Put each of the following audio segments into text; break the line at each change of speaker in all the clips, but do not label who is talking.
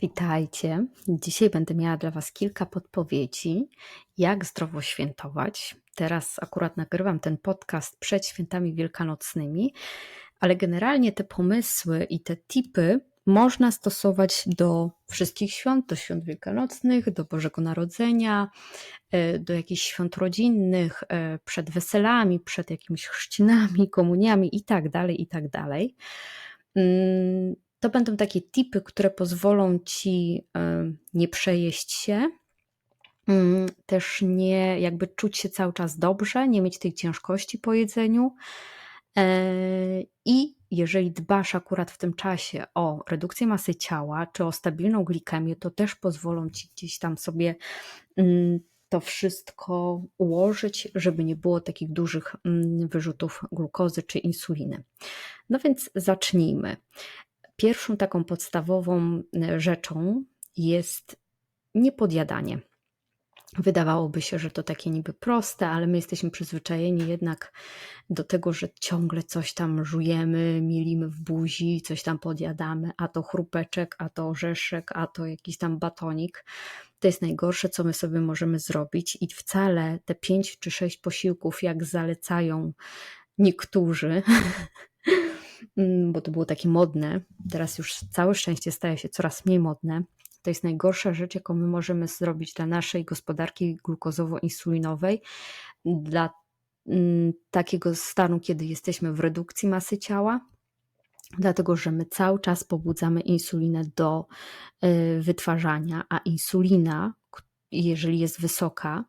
Witajcie. Dzisiaj będę miała dla Was kilka podpowiedzi, jak zdrowo świętować. Teraz akurat nagrywam ten podcast przed świętami wielkanocnymi, ale generalnie te pomysły i te tipy można stosować do wszystkich świąt, do świąt wielkanocnych, do Bożego Narodzenia, e, do jakichś świąt rodzinnych, e, przed weselami, przed jakimiś chrzcinami, komuniami itd., tak itd. Tak mm, to będą takie tipy, które pozwolą ci nie przejeść się, mm, też nie jakby czuć się cały czas dobrze, nie mieć tej ciężkości po jedzeniu. E, I jeżeli dbasz akurat w tym czasie o redukcję masy ciała czy o stabilną glikemię, to też pozwolą ci gdzieś tam sobie mm, to wszystko ułożyć, żeby nie było takich dużych mm, wyrzutów glukozy czy insuliny. No więc zacznijmy. Pierwszą taką podstawową e, rzeczą jest niepodjadanie. Wydawałoby się, że to takie niby proste, ale my jesteśmy przyzwyczajeni jednak do tego, że ciągle coś tam żujemy, mielimy w buzi, coś tam podjadamy, a to chrupeczek, a to orzeszek, a to jakiś tam batonik. To jest najgorsze, co my sobie możemy zrobić i wcale te pięć czy sześć posiłków, jak zalecają niektórzy, bo to było takie modne. Teraz już całe szczęście staje się coraz mniej modne. To jest najgorsza rzecz, jaką my możemy zrobić dla naszej gospodarki glukozowo-insulinowej, dla mm, takiego stanu, kiedy jesteśmy w redukcji masy ciała, dlatego że my cały czas pobudzamy insulinę do y, wytwarzania, a insulina, jeżeli jest wysoka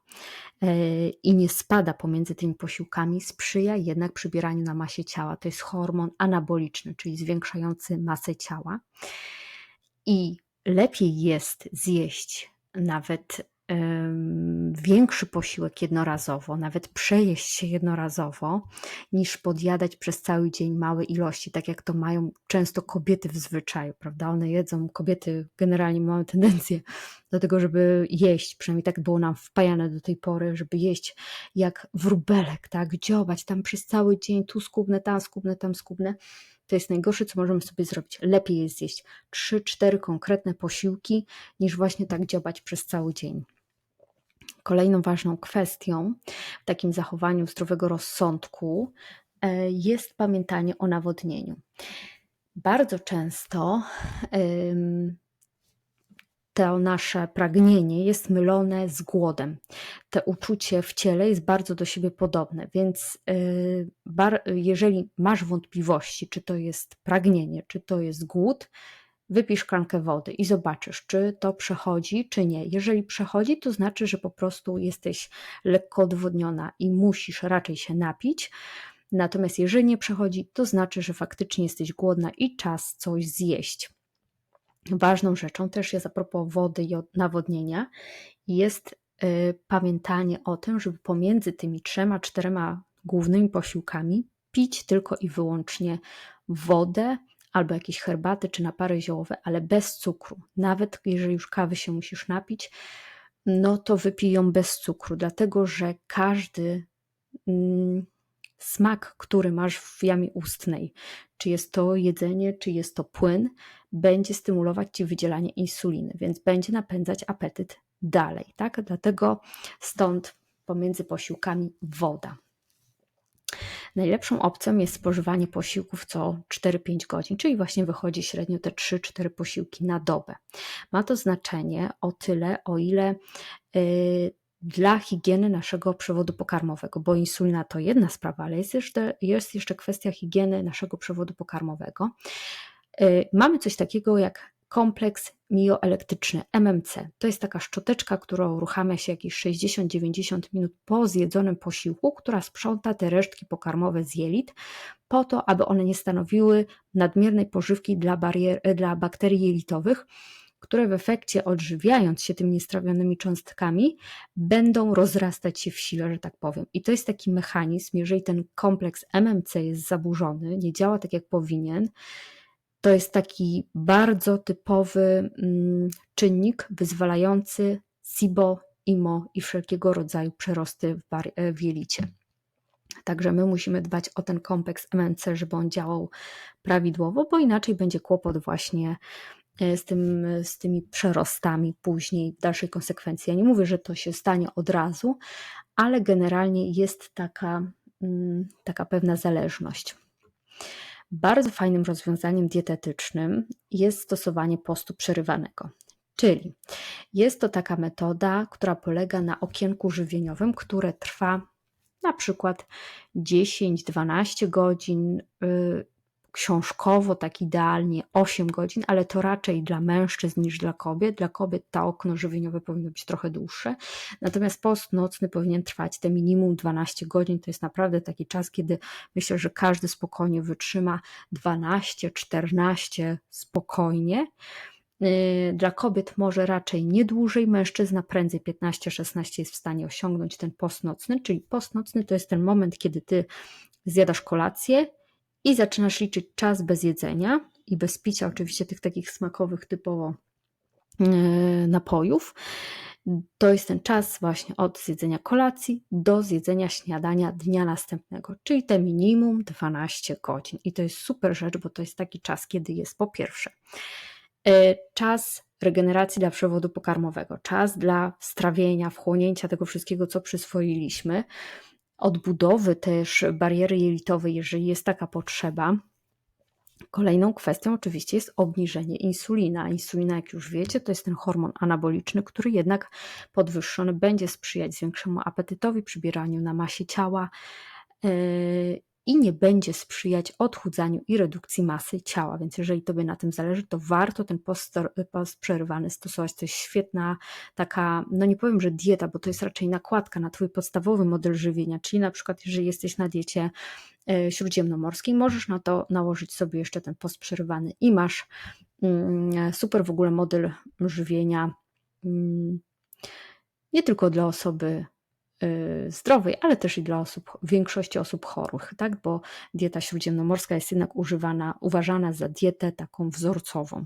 e, i nie spada pomiędzy tymi posiłkami, sprzyja jednak przybieraniu na masie ciała. To jest hormon anaboliczny, czyli zwiększający masę ciała. I lepiej jest zjeść nawet większy posiłek jednorazowo, nawet przejeść się jednorazowo, niż podjadać przez cały dzień małe ilości, tak jak to mają często kobiety w zwyczaju, prawda? One jedzą, kobiety generalnie mają tendencję do tego, żeby jeść, przynajmniej tak było nam wpajane do tej pory, żeby jeść jak wróbelek, tak? Dziobać tam przez cały dzień, tu skubnę, tam skubnę, tam skubnę to jest najgorsze, co możemy sobie zrobić. Lepiej jest zjeść 3-4 konkretne posiłki, niż właśnie tak dziobać przez cały dzień. Kolejną ważną kwestią w takim zachowaniu zdrowego rozsądku e, jest pamiętanie o nawodnieniu. Bardzo często to nasze pragnienie jest mylone z głodem. To uczucie w ciele jest bardzo do siebie podobne, więc y, jeżeli masz wątpliwości, czy to jest pragnienie, czy to jest głód, wypisz szklankę wody i zobaczysz, czy to przechodzi, czy nie. Jeżeli przechodzi, to znaczy, że po prostu jesteś lekko odwodniona i musisz raczej się napić. Natomiast jeżeli nie przechodzi, to znaczy, że faktycznie jesteś głodna i czas coś zjeść. Ważną rzeczą też jest a propos wody i nawodnienia, jest y, pamiętanie o tym, żeby pomiędzy tymi trzema, czterema głównymi posiłkami pić tylko i wyłącznie wodę albo jakieś herbaty czy napary ziołowe, ale bez cukru. Nawet jeżeli już kawy się musisz napić, no to wypij ją bez cukru, dlatego że każdy mm, smak, który masz w jamie ustnej, czy jest to jedzenie, czy jest to płyn, będzie stymulować ci wydzielanie insuliny, więc będzie napędzać apetyt dalej, tak? Dlatego stąd pomiędzy posiłkami woda. Najlepszą opcją jest spożywanie posiłków co 4-5 godzin, czyli właśnie wychodzi średnio te 3-4 posiłki na dobę. Ma to znaczenie o tyle, o ile yy, dla higieny naszego przewodu pokarmowego, bo insulina to jedna sprawa, ale jest jeszcze, jest jeszcze kwestia higieny naszego przewodu pokarmowego. Y, mamy coś takiego jak kompleks mioelektryczny MMC. To jest taka szczoteczka, która uruchamia się jakieś 60-90 minut po zjedzonym posiłku, która sprząta te resztki pokarmowe z jelit, po to, aby one nie stanowiły nadmiernej pożywki dla, barier, dla bakterii jelitowych, które w efekcie odżywiając się tymi niestrawionymi cząstkami, będą rozrastać się w sile, że tak powiem. I to jest taki mechanizm, jeżeli ten kompleks MMC jest zaburzony, nie działa tak jak powinien, to jest taki bardzo typowy mm, czynnik wyzwalający SIBO, IMO i wszelkiego rodzaju przerosty w, e, jelicie. Także my musimy dbać o ten kompleks MMC, żeby on działał prawidłowo, bo inaczej będzie kłopot właśnie e, z, tym, z tymi przerostami później, w dalszej konsekwencji. Ja nie mówię, że to się stanie od razu, ale generalnie jest taka, mm, taka pewna zależność. Bardzo fajnym rozwiązaniem dietetycznym jest stosowanie postu przerywanego. Czyli jest to taka metoda, która polega na okienku żywieniowym, które trwa na przykład 10-12 godzin, y, książkowo tak idealnie 8 godzin, ale to raczej dla mężczyzn niż dla kobiet. Dla kobiet to okno żywieniowe powinno być trochę dłuższe. Natomiast post nocny powinien trwać te minimum 12 godzin. To jest naprawdę taki czas, kiedy myślę, że każdy spokojnie wytrzyma 12-14 spokojnie. Y, dla kobiet może raczej nie dłużej, mężczyzna prędzej 15-16 jest w stanie osiągnąć ten post nocny, czyli post nocny to jest ten moment, kiedy ty zjadasz kolację i zaczynasz liczyć czas bez jedzenia i bez picia, oczywiście tych takich smakowych typowo y, napojów. To jest ten czas właśnie od zjedzenia kolacji do zjedzenia śniadania dnia następnego, czyli te minimum 12 godzin. I to jest super rzecz, bo to jest taki czas, kiedy jest po pierwsze E, czas regeneracji dla przewodu pokarmowego, czas dla strawienia, wchłonięcia tego wszystkiego, co przyswoiliśmy, odbudowy też bariery jelitowej, jeżeli jest taka potrzeba. Kolejną kwestią oczywiście jest obniżenie insulina. Insulina, jak już wiecie, to jest ten hormon anaboliczny, który jednak podwyższony będzie sprzyjać większemu apetytowi, przybieraniu na masie ciała e, i nie będzie sprzyjać odchudzaniu i redukcji masy ciała. Więc jeżeli Tobie na tym zależy, to warto ten post, post stosować. To jest świetna taka, no nie powiem, że dieta, bo to jest raczej nakładka na Twój podstawowy model żywienia, czyli na przykład jeżeli jesteś na diecie e, śródziemnomorskiej, możesz na to nałożyć sobie jeszcze ten post przerywany i masz mm, super w ogóle model żywienia mm, nie tylko dla osoby zdrowej, ale też i dla osób, większości osób chorych, tak? bo dieta śródziemnomorska jest jednak używana, uważana za dietę taką wzorcową.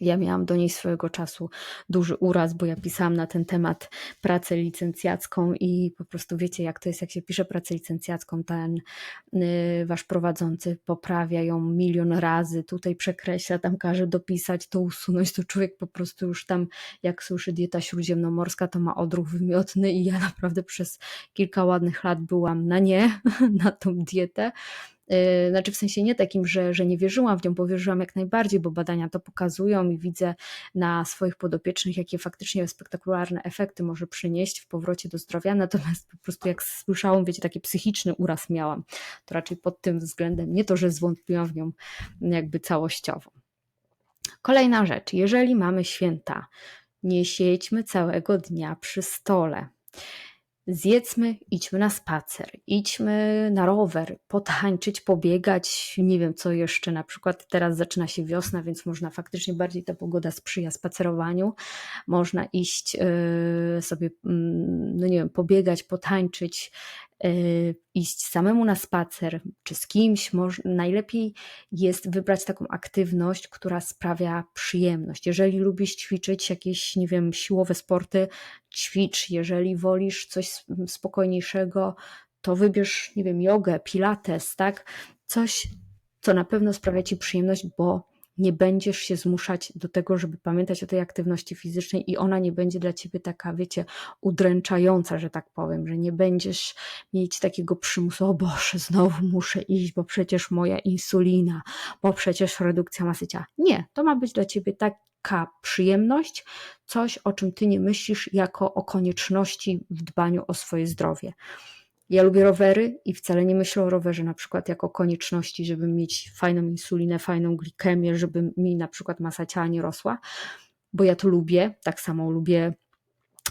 Ja miałam do niej swojego czasu duży uraz, bo ja pisałam na ten temat pracę licencjacką i po prostu wiecie, jak to jest, jak się pisze pracę licencjacką, ten y, wasz prowadzący poprawia ją milion razy, tutaj przekreśla, tam każe dopisać, to usunąć, to człowiek po prostu już tam, jak słyszy dieta śródziemnomorska, to ma odruch wymiotny i ja naprawdę przez kilka ładnych lat byłam na nie, na tą dietę znaczy w sensie nie takim, że, że nie wierzyłam w nią, bo wierzyłam jak najbardziej, bo badania to pokazują i widzę na swoich podopiecznych, jakie faktycznie spektakularne efekty może przynieść w powrocie do zdrowia. Natomiast po prostu jak słyszałam, wiecie, taki psychiczny uraz miałam, to raczej pod tym względem, nie to, że zwątpiłam w nią jakby całościowo. Kolejna rzecz, jeżeli mamy święta, nie siedźmy całego dnia przy stole zjedzmy, idźmy na spacer, idźmy na rower, potańczyć, pobiegać, nie wiem co jeszcze, na przykład teraz zaczyna się wiosna, więc można faktycznie bardziej ta pogoda sprzyja spacerowaniu, można iść yy, sobie, yy, no nie wiem, pobiegać, potańczyć, Y, iść samemu na spacer, czy z kimś, najlepiej jest wybrać taką aktywność, która sprawia przyjemność. Jeżeli lubisz ćwiczyć jakieś, nie wiem, siłowe sporty, ćwicz. Jeżeli wolisz coś spokojniejszego, to wybierz, nie wiem, jogę, pilates, tak? Coś, co na pewno sprawia ci przyjemność, bo nie będziesz się zmuszać do tego, żeby pamiętać o tej aktywności fizycznej i ona nie będzie dla ciebie taka, wiecie, udręczająca, że tak powiem, że nie będziesz mieć takiego przymusu, o Boże, znowu muszę iść, bo przecież moja insulina, bo przecież redukcja masy ciała. Nie, to ma być dla ciebie taka przyjemność, coś, o czym ty nie myślisz jako o konieczności w dbaniu o swoje zdrowie. Ja lubię rowery i wcale nie myślę o rowerze na przykład jako konieczności, żeby mieć fajną insulinę, fajną glikemię, żeby mi na przykład masa ciała nie rosła, bo ja to lubię. Tak samo lubię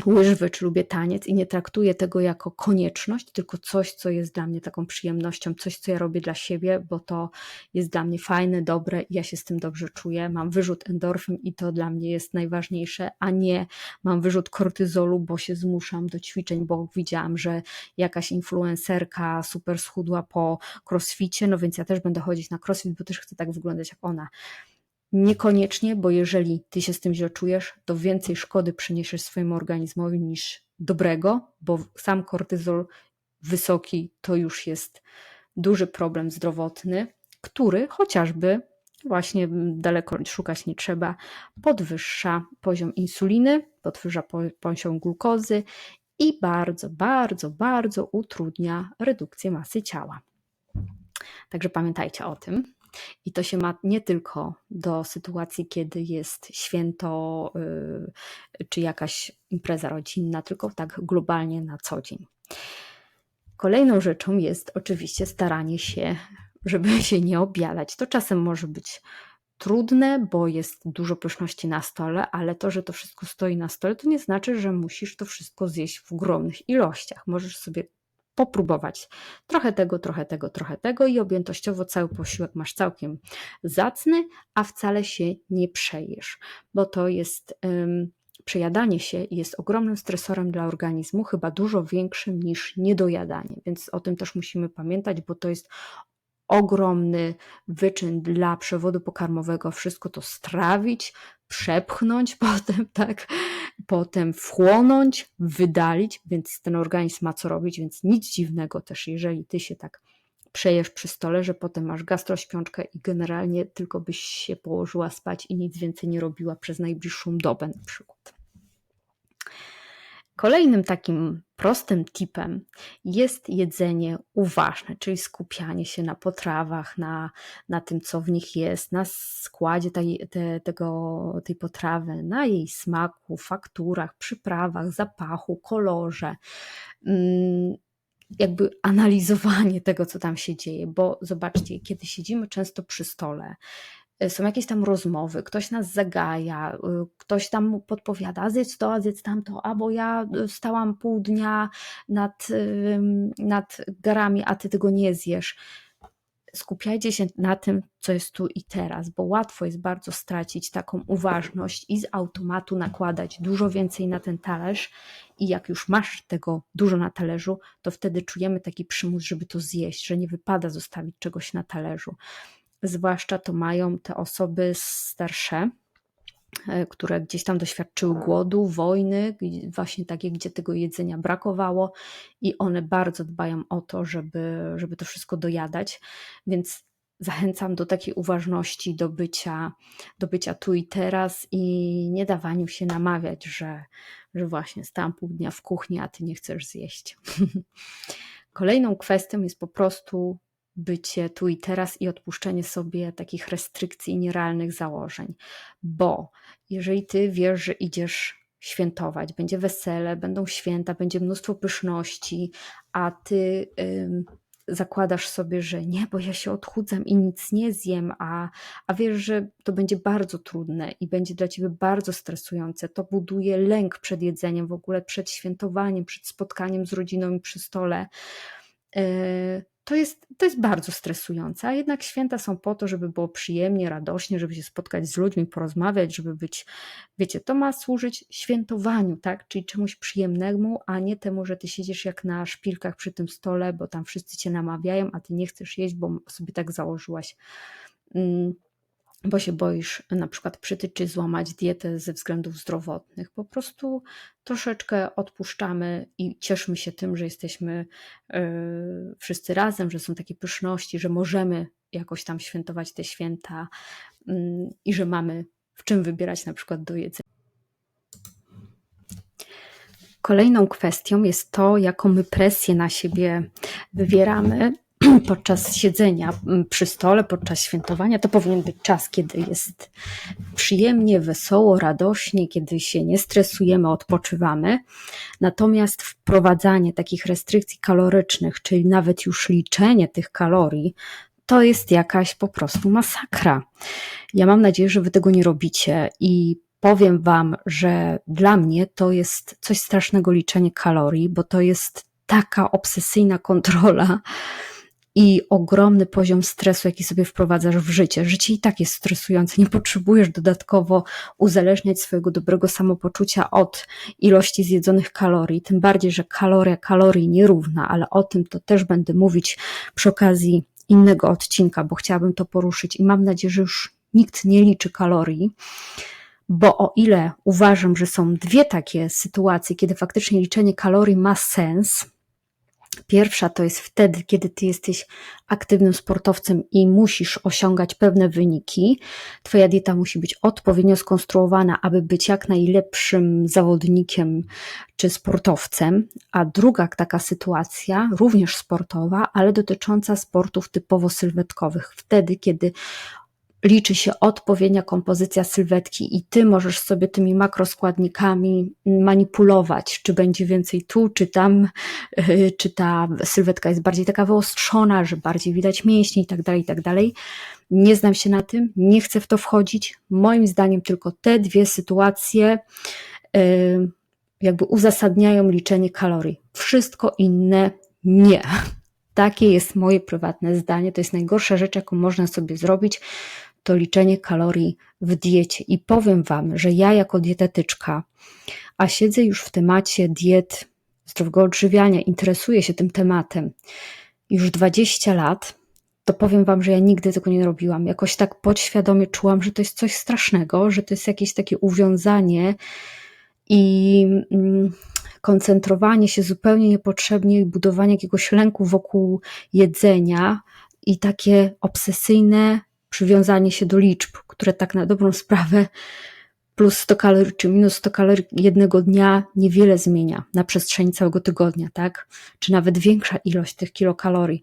łyżwy, czy lubię taniec i nie traktuję tego jako konieczność, tylko coś, co jest dla mnie taką przyjemnością, coś, co ja robię dla siebie, bo to jest dla mnie fajne, dobre i ja się z tym dobrze czuję. Mam wyrzut endorfin i to dla mnie jest najważniejsze, a nie mam wyrzut kortyzolu, bo się zmuszam do ćwiczeń, bo widziałam, że jakaś influencerka super schudła po crossficie, no więc ja też będę chodzić na crossfit, bo też chcę tak wyglądać jak ona. Niekoniecznie, bo jeżeli ty się z tym źle czujesz, to więcej szkody przyniesiesz swojemu organizmowi niż dobrego, bo sam kortyzol wysoki to już jest duży problem zdrowotny, który chociażby właśnie daleko szukać nie trzeba, podwyższa poziom insuliny, podwyższa poziom glukozy i bardzo, bardzo, bardzo utrudnia redukcję masy ciała. Także pamiętajcie o tym. I to się ma nie tylko do sytuacji, kiedy jest święto yy, czy jakaś impreza rodzinna, tylko tak globalnie na co dzień. Kolejną rzeczą jest oczywiście staranie się, żeby się nie obiadać. To czasem może być trudne, bo jest dużo pyszności na stole, ale to, że to wszystko stoi na stole, to nie znaczy, że musisz to wszystko zjeść w ogromnych ilościach. Możesz sobie popróbować. Trochę tego, trochę tego, trochę tego i objętościowo cały posiłek masz całkiem zacny, a wcale się nie przejesz, bo to jest um, przejadanie się jest ogromnym stresorem dla organizmu, chyba dużo większym niż niedojadanie, więc o tym też musimy pamiętać, bo to jest ogromny wyczyn dla przewodu pokarmowego, wszystko to strawić, przepchnąć potem, tak, potem wchłonąć, wydalić, więc ten organizm ma co robić, więc nic dziwnego też, jeżeli ty się tak przejesz przy stole, że potem masz gastrośpiączkę i generalnie tylko byś się położyła spać i nic więcej nie robiła przez najbliższą dobę na przykład. Kolejnym takim prostym tipem jest jedzenie uważne, czyli skupianie się na potrawach, na, na tym, co w nich jest, na składzie tej, te, tego, tej potrawy, na jej smaku, fakturach, przyprawach, zapachu, kolorze. Mm, jakby analizowanie tego, co tam się dzieje, bo zobaczcie, kiedy siedzimy często przy stole, są jakieś tam rozmowy, ktoś nas zagaja, y, ktoś tam podpowiada, zjedz to, zjedz tamto, albo ja y, stałam pół dnia nad, nad garami, a ty tego nie zjesz. Skupiajcie się na tym, co jest tu i teraz, bo łatwo jest bardzo stracić taką uważność i z automatu nakładać dużo więcej na ten talerz. I jak już masz tego dużo na talerzu, to wtedy czujemy taki przymus, żeby to zjeść, że nie wypada zostawić czegoś na talerzu zwłaszcza to mają te osoby starsze, e, które gdzieś tam doświadczyły głodu, wojny, właśnie takie, gdzie tego jedzenia brakowało i one bardzo dbają o to, żeby, żeby to wszystko dojadać, więc zachęcam do takiej uważności, do bycia, do bycia tu i teraz i nie dawaniu się namawiać, że, że właśnie stałam pół dnia w kuchni, a ty nie chcesz zjeść. Kolejną kwestią jest po prostu bycie tu i teraz i odpuszczenie sobie takich restrykcji i nierealnych założeń. Bo jeżeli ty wiesz, że idziesz świętować, będzie wesele, będą święta, będzie mnóstwo pyszności, a ty zakładasz sobie, że nie, bo ja się odchudzam i nic nie zjem, a, a wiesz, że to będzie bardzo trudne i będzie dla ciebie bardzo stresujące. To buduje lęk przed jedzeniem, w ogóle przed świętowaniem, przed spotkaniem z rodziną i przy stole. Yy, to jest, to jest bardzo stresujące, a jednak święta są po to, żeby było przyjemnie, radośnie, żeby się spotkać z ludźmi, porozmawiać, żeby być, wiecie, to ma służyć świętowaniu, tak? Czyli czemuś przyjemnemu, a nie temu, że ty siedzisz jak na szpilkach przy tym stole, bo tam wszyscy cię namawiają, a ty nie chcesz jeść, bo sobie tak założyłaś. Mm, bo się boisz na przykład przytyć czy złamać dietę ze względów zdrowotnych. Po prostu troszeczkę odpuszczamy i cieszmy się tym, że jesteśmy yy, wszyscy razem, że są takie pyszności, że możemy jakoś tam świętować te święta yy, i że mamy w czym wybierać na przykład do jedzenia. Kolejną kwestią jest to, jaką my presję na siebie wywieramy podczas siedzenia mm, przy stole, podczas świętowania, to powinien być czas, kiedy jest przyjemnie, wesoło, radośnie, kiedy się nie stresujemy, odpoczywamy. Natomiast wprowadzanie takich restrykcji kalorycznych, czyli nawet już liczenie tych kalorii, to jest jakaś po prostu masakra. Ja mam nadzieję, że Wy tego nie robicie i powiem Wam, że dla mnie to jest coś strasznego liczenie kalorii, bo to jest taka obsesyjna kontrola i ogromny poziom stresu, jaki sobie wprowadzasz w życie. Życie i tak jest stresujące, nie potrzebujesz dodatkowo uzależniać swojego dobrego samopoczucia od ilości zjedzonych kalorii, tym bardziej, że kaloria kalorii nierówna, ale o tym to też będę mówić przy okazji innego odcinka, bo chciałabym to poruszyć i mam nadzieję, że już nikt nie liczy kalorii. Bo o ile uważam, że są dwie takie sytuacje, kiedy faktycznie liczenie kalorii ma sens, Pierwsza to jest wtedy, kiedy ty jesteś aktywnym sportowcem i musisz osiągać pewne wyniki. Twoja dieta musi być odpowiednio skonstruowana, aby być jak najlepszym zawodnikiem czy sportowcem. A druga taka sytuacja, również sportowa, ale dotycząca sportów typowo sylwetkowych. Wtedy, kiedy liczy się odpowiednia kompozycja sylwetki i ty możesz sobie tymi makroskładnikami manipulować, czy będzie więcej tu, czy tam, czy ta sylwetka jest bardziej taka wyostrzona, że bardziej widać mięśnie i tak dalej, i tak dalej. Nie znam się na tym, nie chcę w to wchodzić. Moim zdaniem tylko te dwie sytuacje yy, jakby uzasadniają liczenie kalorii. Wszystko inne nie. Takie jest moje prywatne zdanie. To jest najgorsza rzecz, jaką można sobie zrobić to liczenie kalorii w diecie. I powiem Wam, że ja jako dietetyczka, a siedzę już w temacie diet, zdrowego odżywiania, interesuję się tym tematem już 20 lat, to powiem Wam, że ja nigdy tego nie robiłam. Jakoś tak podświadomie czułam, że to jest coś strasznego, że to jest jakieś takie uwiązanie i mm, koncentrowanie się zupełnie niepotrzebnie i budowanie jakiegoś lęku wokół jedzenia i takie obsesyjne przywiązanie się do liczb, które tak na dobrą sprawę plus 100 kalorii czy minus 100 kalorii jednego dnia niewiele zmienia na przestrzeni całego tygodnia, tak? Czy nawet większa ilość tych kilokalorii.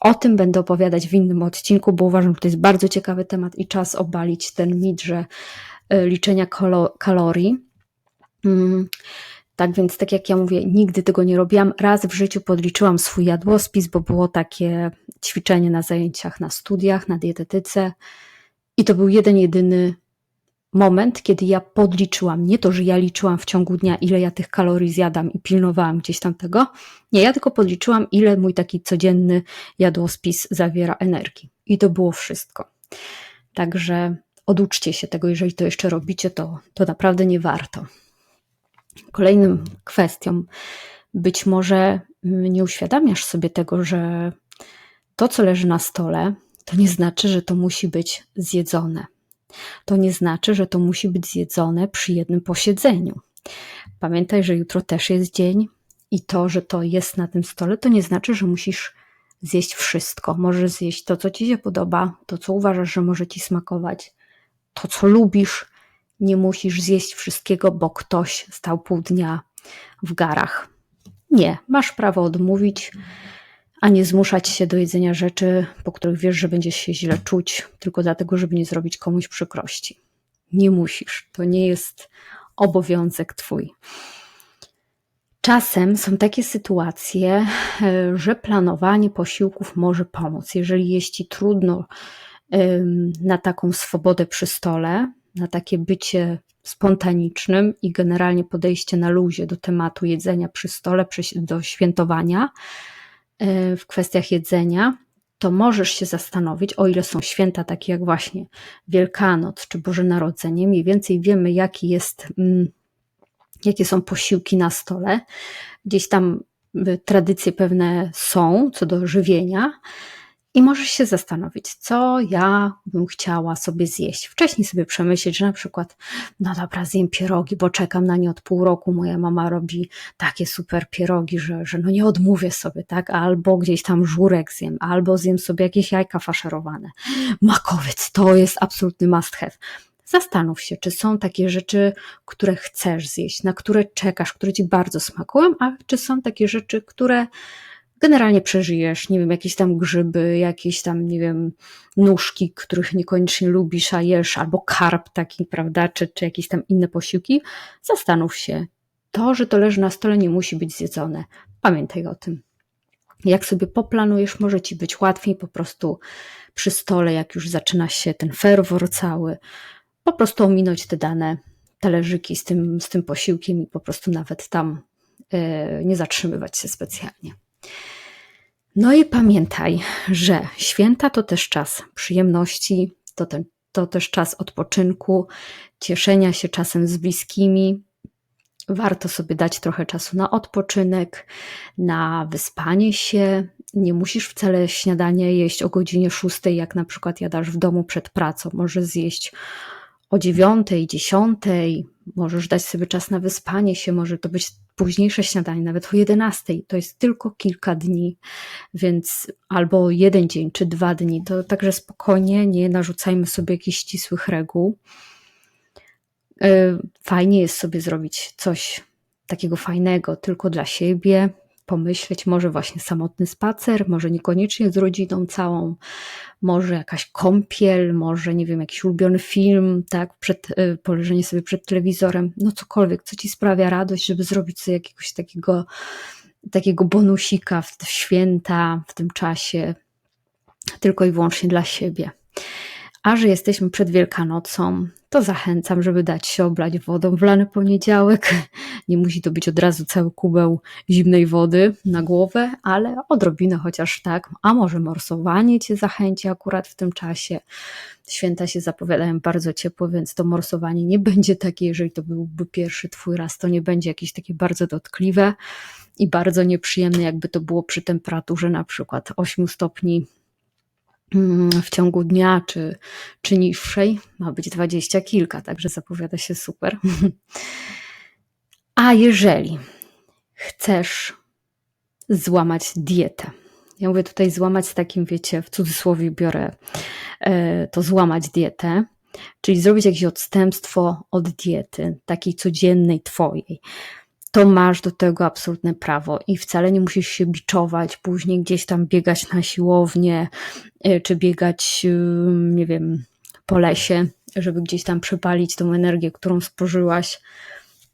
O tym będę opowiadać w innym odcinku, bo uważam, że to jest bardzo ciekawy temat i czas obalić ten mit, że e, liczenia kalorii. Mm, tak więc, tak jak ja mówię, nigdy tego nie robiłam. Raz w życiu podliczyłam swój jadłospis, bo było takie ćwiczenie na zajęciach na studiach, na dietetyce. I to był jeden, jedyny moment, kiedy ja podliczyłam. Nie to, że ja liczyłam w ciągu dnia, ile ja tych kalorii zjadam i pilnowałam gdzieś tam tego. Nie, ja tylko podliczyłam, ile mój taki codzienny jadłospis zawiera energii. I to było wszystko. Także oduczcie się tego, jeżeli to jeszcze robicie, to, to naprawdę nie warto. Kolejnym kwestią, być może nie uświadamiasz sobie tego, że to, co leży na stole, to nie znaczy, że to musi być zjedzone. To nie znaczy, że to musi być zjedzone przy jednym posiedzeniu. Pamiętaj, że jutro też jest dzień i to, że to jest na tym stole, to nie znaczy, że musisz zjeść wszystko. Możesz zjeść to, co ci się podoba, to, co uważasz, że może ci smakować, to, co lubisz, nie musisz zjeść wszystkiego, bo ktoś stał pół dnia w garach. Nie, masz prawo odmówić, a nie zmuszać się do jedzenia rzeczy, po których wiesz, że będziesz się źle czuć, tylko dlatego, żeby nie zrobić komuś przykrości. Nie musisz, to nie jest obowiązek Twój. Czasem są takie sytuacje, że planowanie posiłków może pomóc. Jeżeli Ci trudno na taką swobodę przy stole, na takie bycie spontanicznym i generalnie podejście na luzie do tematu jedzenia przy stole, do świętowania e, w kwestiach jedzenia, to możesz się zastanowić, o ile są święta takie jak właśnie Wielkanoc czy Boże Narodzenie, mniej więcej wiemy, jaki jest, mm, jakie są posiłki na stole. Gdzieś tam y, tradycje pewne są co do żywienia, i możesz się zastanowić, co ja bym chciała sobie zjeść. Wcześniej sobie przemyśleć, że na przykład, no dobra, zjem pierogi, bo czekam na nie od pół roku. Moja mama robi takie super pierogi, że, że no nie odmówię sobie, tak? Albo gdzieś tam żurek zjem, albo zjem sobie jakieś jajka faszerowane. Makowiec to jest absolutny must have. Zastanów się, czy są takie rzeczy, które chcesz zjeść, na które czekasz, które ci bardzo smakują, a czy są takie rzeczy, które generalnie przeżyjesz, nie wiem, jakieś tam grzyby, jakieś tam, nie wiem, nóżki, których niekoniecznie lubisz, a jesz, albo karp taki, prawda, czy, czy jakieś tam inne posiłki, zastanów się. To, że to leży na stole, nie musi być zjedzone. Pamiętaj o tym. Jak sobie poplanujesz, może ci być łatwiej po prostu przy stole, jak już zaczyna się ten ferwor cały, po prostu ominąć te dane talerzyki z tym, z tym posiłkiem i po prostu nawet tam yy, nie zatrzymywać się specjalnie. No i pamiętaj, że święta to też czas przyjemności, to, to też czas odpoczynku, cieszenia się czasem z bliskimi. Warto sobie dać trochę czasu na odpoczynek, na wyspanie się. Nie musisz wcale śniadanie jeść o godzinie 6, jak na przykład jadasz w domu przed pracą. Możesz zjeść o dziewiątej, dziesiątej, możesz dać sobie czas na wyspanie się, może to być późniejsze śniadanie, nawet o 11, to jest tylko kilka dni, więc albo jeden dzień czy dwa dni, to także spokojnie, nie narzucajmy sobie jakichś ścisłych reguł. Y, fajnie jest sobie zrobić coś takiego fajnego tylko dla siebie, pomyśleć, może właśnie samotny spacer, może niekoniecznie z rodziną całą, może jakaś kąpiel, może nie wiem, jakiś ulubiony film, tak, przed, y, poleżenie sobie przed telewizorem, no cokolwiek, co ci sprawia radość, żeby zrobić sobie jakiegoś takiego, takiego bonusika w święta, w tym czasie, tylko i wyłącznie dla siebie. A że jesteśmy przed Wielkanocą, to zachęcam, żeby dać się oblać wodą w lany poniedziałek. Nie musi to być od razu cały kubeł zimnej wody na głowę, ale odrobinę chociaż tak. A może morsowanie Cię zachęci akurat w tym czasie. Święta się zapowiadają bardzo ciepło, więc to morsowanie nie będzie takie, jeżeli to byłby pierwszy Twój raz, to nie będzie jakieś takie bardzo dotkliwe i bardzo nieprzyjemne, jakby to było przy temperaturze na przykład 8 stopni w ciągu dnia czy, czy niższej. Ma być dwadzieścia kilka, także zapowiada się super. A jeżeli chcesz złamać dietę, ja mówię tutaj złamać z takim, wiecie, w cudzysłowie biorę e, to złamać dietę, czyli zrobić jakieś odstępstwo od diety, takiej codziennej twojej to masz do tego absolutne prawo i wcale nie musisz się biczować, później gdzieś tam biegać na siłownię, y, czy biegać, y, nie wiem, po lesie, żeby gdzieś tam przepalić tą energię, którą spożyłaś.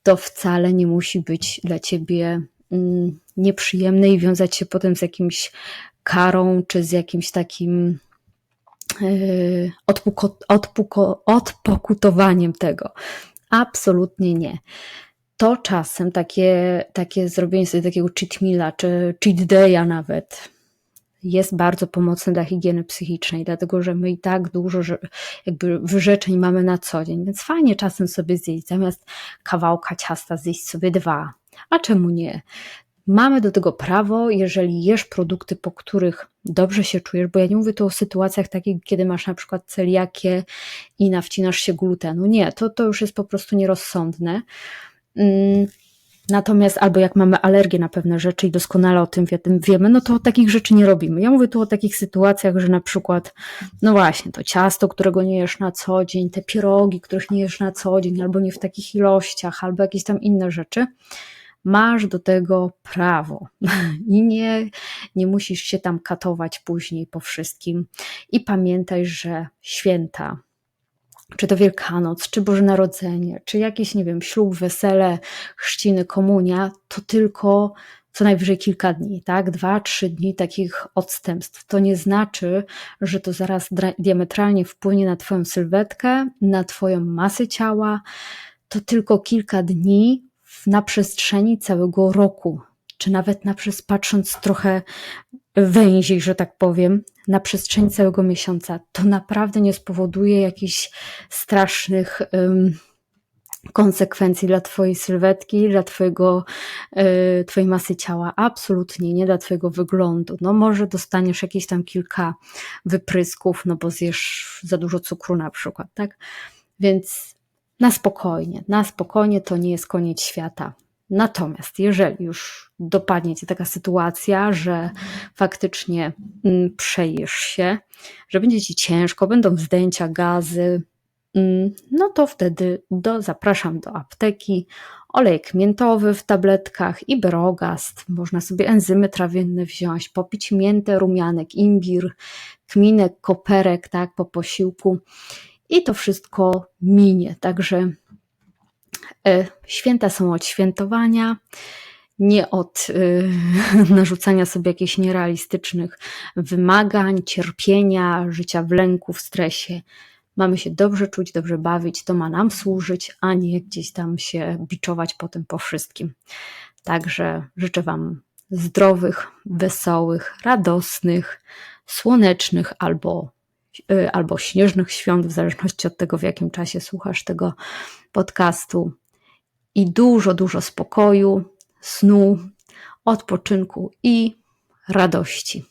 To wcale nie musi być dla ciebie mm, nieprzyjemne i wiązać się potem z jakimś karą, czy z jakimś takim y, odpuko, odpuko, odpokutowaniem tego. Absolutnie nie to czasem takie, takie zrobienie sobie takiego cheat meala, czy cheat day'a nawet, jest bardzo pomocne dla higieny psychicznej, dlatego że my i tak dużo jakby wyrzeczeń mamy na co dzień, więc fajnie czasem sobie zjeść, zamiast kawałka ciasta zjeść sobie dwa. A czemu nie? Mamy do tego prawo, jeżeli jesz produkty, po których dobrze się czujesz, bo ja nie mówię tu o sytuacjach takich, kiedy masz na przykład celiakię i nawcinasz się glutenu. Nie, to, to już jest po prostu nierozsądne. Mm, natomiast albo jak mamy alergię na pewne rzeczy i doskonale o tym wiemy, no to takich rzeczy nie robimy. Ja mówię tu o takich sytuacjach, że na przykład, no właśnie, to ciasto, którego nie jesz na co dzień, te pierogi, których nie jesz na co dzień, albo nie w takich ilościach, albo jakieś tam inne rzeczy. Masz do tego prawo i nie, nie musisz się tam katować później po wszystkim. I pamiętaj, że święta, czy to Wielkanoc, czy Boże Narodzenie, czy jakieś, nie wiem, ślub, wesele, chrzciny, komunia, to tylko co najwyżej kilka dni, tak? Dwa, trzy dni takich odstępstw. To nie znaczy, że to zaraz diametralnie wpłynie na Twoją sylwetkę, na Twoją masę ciała. To tylko kilka dni na przestrzeni całego roku, czy nawet na przez patrząc trochę węziej, że tak powiem, na przestrzeni całego miesiąca, to naprawdę nie spowoduje jakichś strasznych um, konsekwencji dla Twojej sylwetki, dla twojego, y, Twojej masy ciała. Absolutnie nie dla Twojego wyglądu. No może dostaniesz jakieś tam kilka wyprysków, no bo zjesz za dużo cukru na przykład, tak? Więc na spokojnie, na spokojnie to nie jest koniec świata. Natomiast jeżeli już dopadnie cię taka sytuacja, że faktycznie mm, przejesz się, że będzie ci ciężko, będą wzdęcia, gazy, mm, no to wtedy do, zapraszam do apteki. Olejek miętowy w tabletkach, iberogast, można sobie enzymy trawienne wziąć, popić miętę, rumianek, imbir, kminek, koperek, tak, po posiłku i to wszystko minie. Także święta są od świętowania, nie od e, narzucania sobie jakichś nierealistycznych wymagań, cierpienia, życia w lęku, w stresie. Mamy się dobrze czuć, dobrze bawić, to ma nam służyć, a nie gdzieś tam się biczować potem po wszystkim. Także życzę Wam zdrowych, wesołych, radosnych, słonecznych albo, e, albo śnieżnych świąt, w zależności od tego, w jakim czasie słuchasz tego podcastu i dużo, dużo spokoju, snu, odpoczynku i radości.